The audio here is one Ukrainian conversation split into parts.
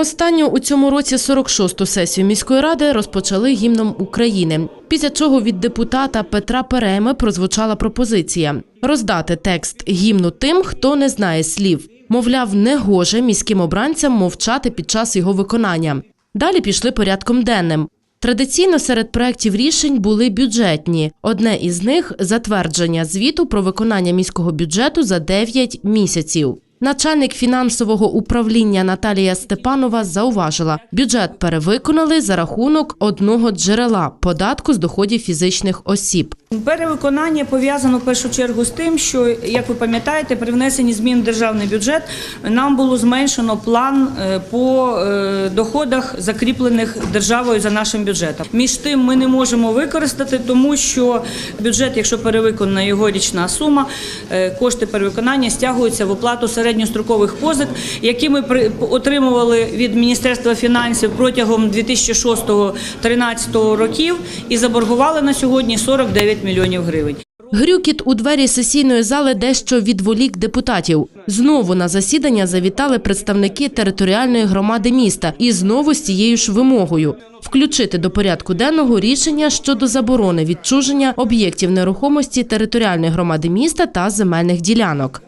Останню у цьому році 46-ту сесію міської ради розпочали гімном України. Після чого від депутата Петра Перейми прозвучала пропозиція роздати текст гімну тим, хто не знає слів. Мовляв, негоже міським обранцям мовчати під час його виконання. Далі пішли порядком денним. Традиційно серед проєктів рішень були бюджетні. Одне із них затвердження звіту про виконання міського бюджету за 9 місяців. Начальник фінансового управління Наталія Степанова зауважила, бюджет перевиконали за рахунок одного джерела податку з доходів фізичних осіб. Перевиконання пов'язано в першу чергу з тим, що, як ви пам'ятаєте, при внесенні змін в державний бюджет нам було зменшено план е, по е, доходах, закріплених державою за нашим бюджетом. Між тим, ми не можемо використати, тому що бюджет, якщо перевиконана його річна сума, е, кошти перевиконання стягуються в оплату середньострокових позик, які ми отримували від Міністерства фінансів протягом 2006-2013 років і заборгували на сьогодні 49 мільйонів гривень. Грюкіт у двері сесійної зали дещо відволік депутатів. Знову на засідання завітали представники територіальної громади міста і знову з цією ж вимогою включити до порядку денного рішення щодо заборони відчуження об'єктів нерухомості територіальної громади міста та земельних ділянок.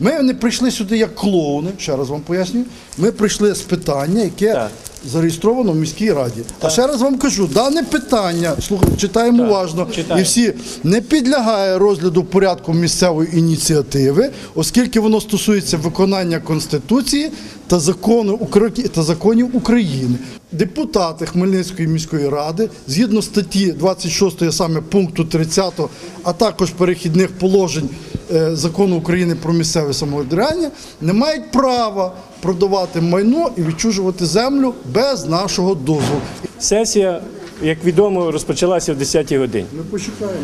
Ми не прийшли сюди як клоуни, ще раз вам пояснюю. Ми прийшли з питання, яке Так. зареєстровано в міській раді. А ще раз вам кажу, дане питання, слухайте, читаємо уважно, читаємо. і всі не підлягає розгляду в порядку місцевої ініціативи, оскільки воно стосується виконання Конституції та закону та законів України. Депутати Хмельницької міської ради, згідно статті 26 саме пункту 30, а також перехідних положень закону України про місцеве самоврядування, не мають права продавати майно і відчужувати землю без нашого дозволу. Сесія, як відомо, розпочалася в 10-й годині. Ми почекаємо.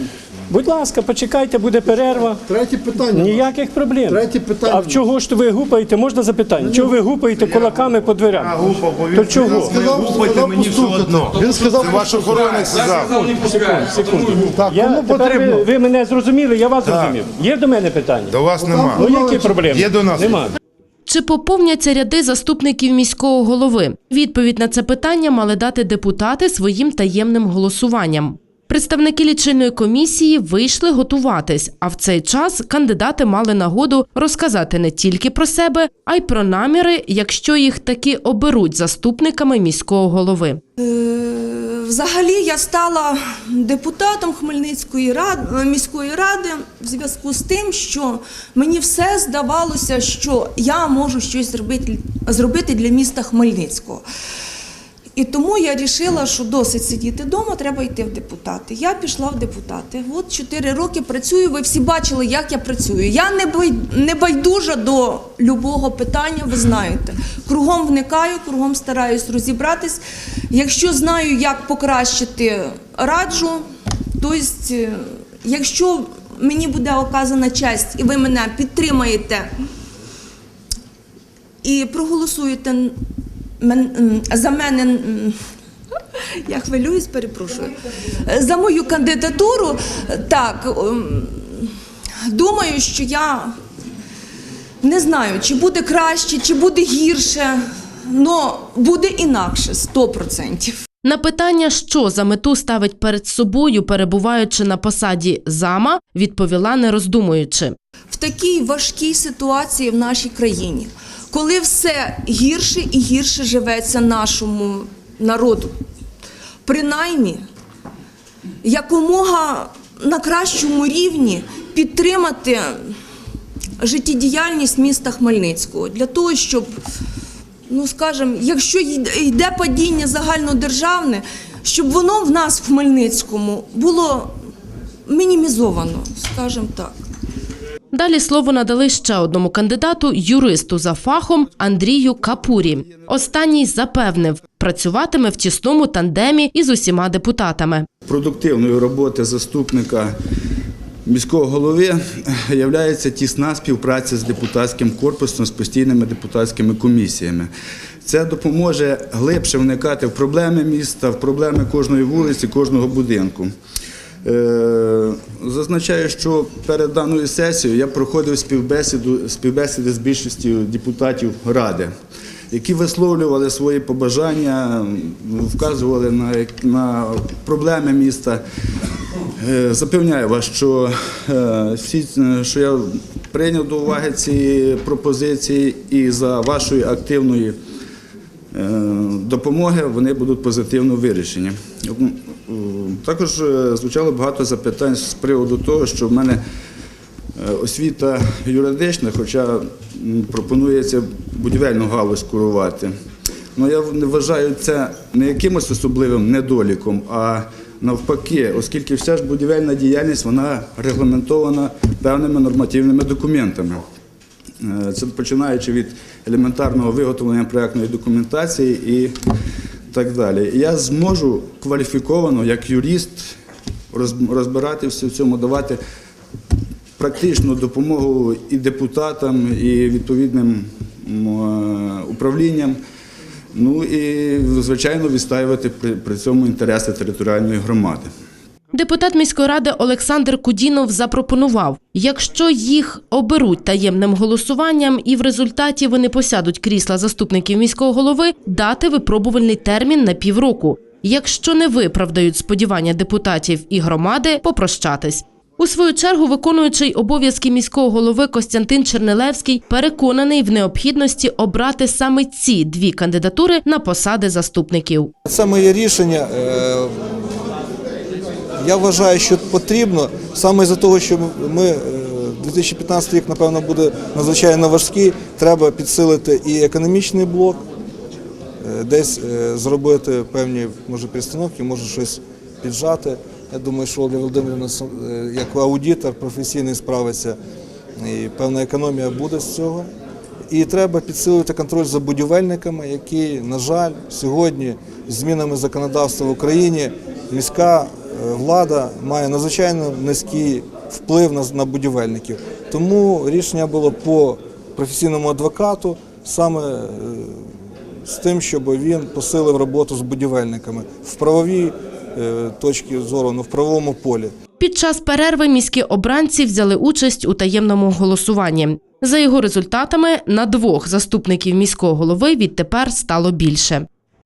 Будь ласка, почекайте, буде перерва. Третє питання. Ніяких проблем. Третє питання. А в чого ж то ви гупаєте? Можна запитання? Чого ви гупаєте кулаками по дверям? То Він чого? сказав, Гупайте сказав мені все постукати. одно. Він сказав, Це ваш охоронець сказав. так, Я, кому тепер потрібно. ви, ви мене зрозуміли, я вас зрозумів. Є до мене питання? До вас нема. Ну які проблеми? Є до нас. Нема. Чи поповняться ряди заступників міського голови? Відповідь на це питання мали дати депутати своїм таємним голосуванням. Представники лічильної комісії вийшли готуватись, а в цей час кандидати мали нагоду розказати не тільки про себе, а й про наміри, якщо їх таки оберуть заступниками міського голови. Е, Взагалі я стала депутатом Хмельницької ради, міської ради в зв'язку з тим, що мені все здавалося, що я можу щось зробити, зробити для міста Хмельницького. І тому я вирішила, що досить сидіти вдома, треба йти в депутати. Я пішла в депутати. От 4 роки працюю. Ви всі бачили, як я працюю. Я не байдужа до любого питання, ви знаєте. Кругом вникаю, кругом стараюсь розібратись. Якщо знаю, як покращити, раджу. Тобто, якщо мені буде оказана честь і ви мене підтримаєте і проголосуєте мен- за мене. Я хвилююсь, перепрошую. За мою кандидатуру, так, думаю, що я не знаю, чи буде краще, чи буде гірше, але буде інакше, 100%. На питання, що за мету ставить перед собою, перебуваючи на посаді зама, відповіла не роздумуючи. в такій важкій ситуації в нашій країні, коли все гірше і гірше живеться нашому народу. Принаймні, якомога на кращому рівні підтримати життєдіяльність міста Хмельницького для того, щоб, ну скажімо, якщо йде- падіння загальнодержавне, щоб воно в нас в Хмельницькому було мінімізовано, скажімо так. Далі слово надали ще одному кандидату, юристу за фахом Андрію Капурі. Останній запевнив, працюватиме в тісному тандемі із усіма депутатами. продуктивної роботи заступника міського голови є тісна співпраця з депутатським корпусом, з постійними депутатськими комісіями. Це допоможе глибше вникати в проблеми міста, в проблеми кожної вулиці, кожного будинку. Е, Зазначаю, що перед даною сесією я проходив співбесіду, співбесіди з більшістю депутатів ради. які висловлювали свої побажання, вказували на, на проблеми міста. Е, Запевняю вас, що е, що я прийняв до уваги ці пропозиції і за вашої активної е, допомоги вони будуть позитивно вирішені. Е, Також е, звучало багато запитань з приводу того, що в мене е, освіта юридична, хоча пропонується будівельну галузь курувати. Ну, я вважаю це не якимось особливим недоліком, а навпаки, оскільки вся ж будівельна діяльність вона регламентована певними нормативними документами. Е, Це починаючи від елементарного виготовлення проєктної документації і так далі. Я зможу кваліфіковано, як юрист, розбиратися в цьому, давати практичну допомогу і депутатам, і відповідним е, управлінням. Ну і, звичайно, відстаювати при, при цьому інтереси територіальної громади. Депутат міської ради Олександр Кудінов запропонував, якщо їх оберуть таємним голосуванням і в результаті вони посядуть крісла заступників міського голови, дати випробувальний термін на півроку. Якщо не виправдають сподівання депутатів і громади, попрощатись. У свою чергу, виконуючий обов'язки міського голови Костянтин Чернилевський переконаний в необхідності обрати саме ці дві кандидатури на посади заступників. Це моє рішення. Е, Я вважаю, що потрібно саме за того, що ми е, 2015 рік, напевно, буде надзвичайно важкий. Треба підсилити і економічний блок, е, десь е, зробити певні може перестановки, може щось піджати. Я думаю, що Ольга Володимирівна е, як аудитор професійний справиться, і певна економія буде з цього. І треба підсилити контроль за будівельниками, які, на жаль, сьогодні змінами законодавства в Україні міська е, влада має надзвичайно низький вплив на, будівельників. Тому рішення було по професійному адвокату саме е, з тим, щоб він посилив роботу з будівельниками в правовій е, точці зору, ну, в правовому полі. Під час перерви міські обранці взяли участь у таємному голосуванні. За його результатами на двох заступників міського голови відтепер стало більше.